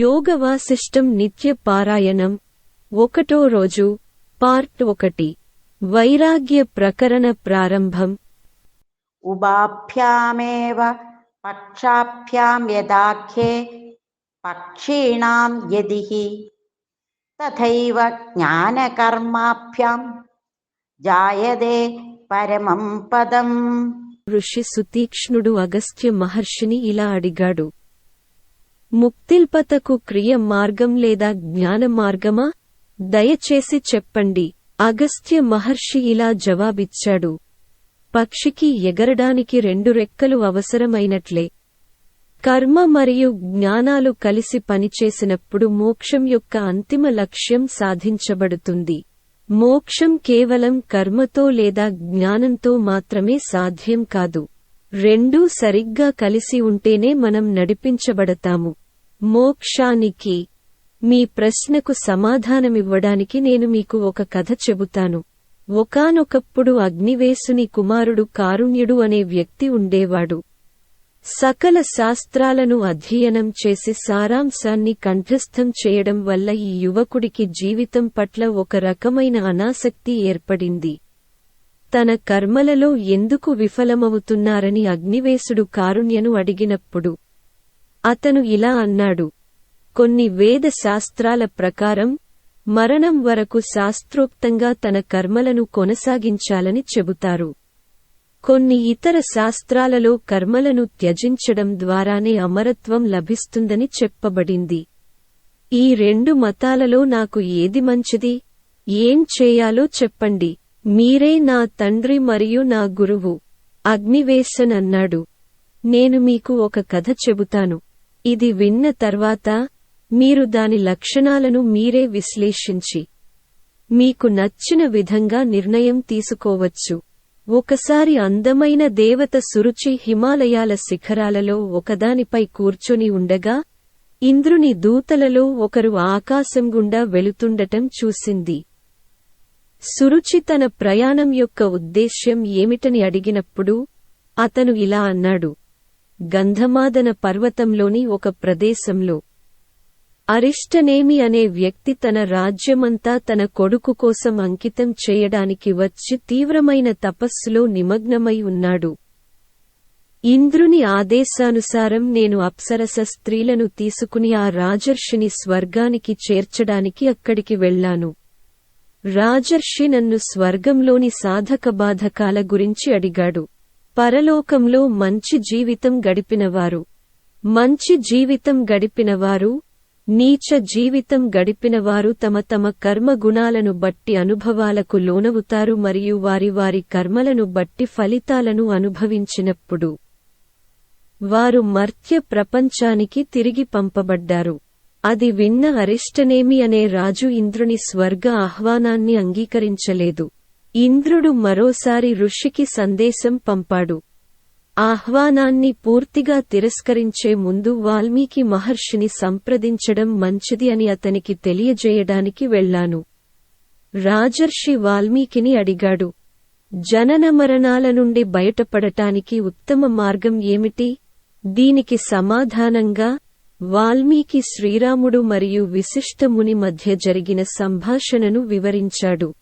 యోగ వాసిష్టం నిత్య పారాయణం. ఒకటో రోజు పార్ట్ ఒకటి. వైరాగ్య ప్రకరణ ప్రారంభం. ఉభాభ్యామేవ పక్షాభ్యాం యదాఖ్యే పక్షీణాం యదిహి. తథైవ జ్ఞానకర్మాభ్యాం జాయదే పరమం పదం. ఋషి సుతీక్ష్ణుడు అగస్త్య మహర్షిని ఇలా అడిగాడు. ముక్తిల్పతకు క్రియ మార్గం లేదా జ్ఞాన మార్గమా? దయచేసి చెప్పండి. అగస్త్య మహర్షి ఇలా జవాబిచ్చాడు. పక్షికి ఎగరడానికి రెండు రెక్కలు అవసరమైనట్లే. కర్మ మరియు జ్ఞానాలు కలిసి పనిచేసినప్పుడు మోక్షం యొక్క అంతిమ లక్ష్యం సాధించబడుతుంది. మోక్షం కేవలం కర్మతో లేదా జ్ఞానంతో మాత్రమే సాధ్యం కాదు. రెండూ సరిగ్గా కలిసి ఉంటేనే మనం నడిపించబడతాము. మోక్షానికి మీ ప్రశ్నకు సమాధానమివ్వడానికి నేను మీకు ఒక కథ చెబుతాను. ఒకానొకప్పుడు అగ్నివేసుని కుమారుడు కారుణ్యుడు అనే వ్యక్తి ఉండేవాడు. సకల శాస్త్రాలను అధ్యయనం చేసి సారాంశాన్ని కంఠస్థం చేయడం వల్ల ఈ యువకుడికి జీవితం పట్ల ఒక రకమైన అనాసక్తి ఏర్పడింది. తన కర్మలలో ఎందుకు విఫలమవుతున్నారని అగ్నివేశుడు కారుణ్యను అడిగినప్పుడు అతను ఇలా అన్నాడు కొన్ని వేద శాస్త్రాల ప్రకారం మరణం వరకు శాస్త్రోక్తంగా తన కర్మలను కొనసాగించాలని చెబుతారు. కొన్ని ఇతర శాస్త్రాలలో కర్మలను త్యజించడం ద్వారానే అమరత్వం లభిస్తుందని చెప్పబడింది. ఈ రెండు మతాలలో నాకు ఏది మంచిది? ఏం చేయాలో చెప్పండి. మీరే నా తండ్రి మరియు నా గురువు. అగ్నివేశన్ అన్నాడు నేను మీకు ఒక కథ చెబుతాను. ఇది విన్న తర్వాత మీరు దాని లక్షణాలను మీరే విశ్లేషించి మీకు నచ్చిన విధంగా నిర్ణయం తీసుకోవచ్చు. ఒకసారి అందమైన దేవత సురుచి హిమాలయాల శిఖరాలలో ఒకదానిపై కూర్చొని ఉండగా ఇంద్రుని దూతలలో ఒకరు ఆకాశం గుండా వెళుతుండటం చూసింది. సురుచి తన ప్రయాణం యొక్క ఉద్దేశ్యం ఏమిటని అడిగినప్పుడు అతను ఇలా అన్నాడు. గంధమాదన పర్వతంలోని ఒక ప్రదేశంలో. అరిష్టనేమి అనే వ్యక్తి తన రాజ్యమంతా తన కొడుకు కోసం అంకితం చేయడానికి వచ్చి తీవ్రమైన తపస్సులో నిమగ్నమై ఉన్నాడు. ఇంద్రుని ఆదేశానుసారం నేను అప్సరస స్త్రీలను తీసుకుని ఆ రాజర్షిని స్వర్గానికి చేర్చడానికి అక్కడికి వెళ్ళాను రాజర్షి నన్ను స్వర్గంలోని సాధక బాధకాల గురించి అడిగాడు. పరలోకంలో మంచి జీవితం గడిపినవారు. మంచి జీవితం గడిపినవారు నీచ జీవితం గడిపినవారు తమ తమ కర్మ గుణాలను బట్టి అనుభవాలకు లోనవుతారు మరియు వారి వారి కర్మలను బట్టి ఫలితాలను అనుభవించినప్పుడు వారు మర్త్య ప్రపంచానికి తిరిగి పంపబడ్డారు. అది విన్న అరిష్టనేమి అనే రాజు ఇంద్రుని స్వర్గ ఆహ్వానాన్ని అంగీకరించలేదు. ఇంద్రుడు మరోసారి ఋషికి సందేశం పంపాడు. ఆహ్వానాన్ని పూర్తిగా తిరస్కరించే ముందు వాల్మీకి మహర్షిని సంప్రదించడం మంచిది అని అతనికి తెలియజేయడానికి వెళ్ళాను రాజర్షి వాల్మీకిని అడిగాడు జనన మరణాల నుండి బయటపడటానికి ఉత్తమ మార్గం ఏమిటి? దీనికి సమాధానంగా వాల్మీకి శ్రీరాముడు మరియు విశిష్టముని మధ్య జరిగిన సంభాషణను వివరించాడు.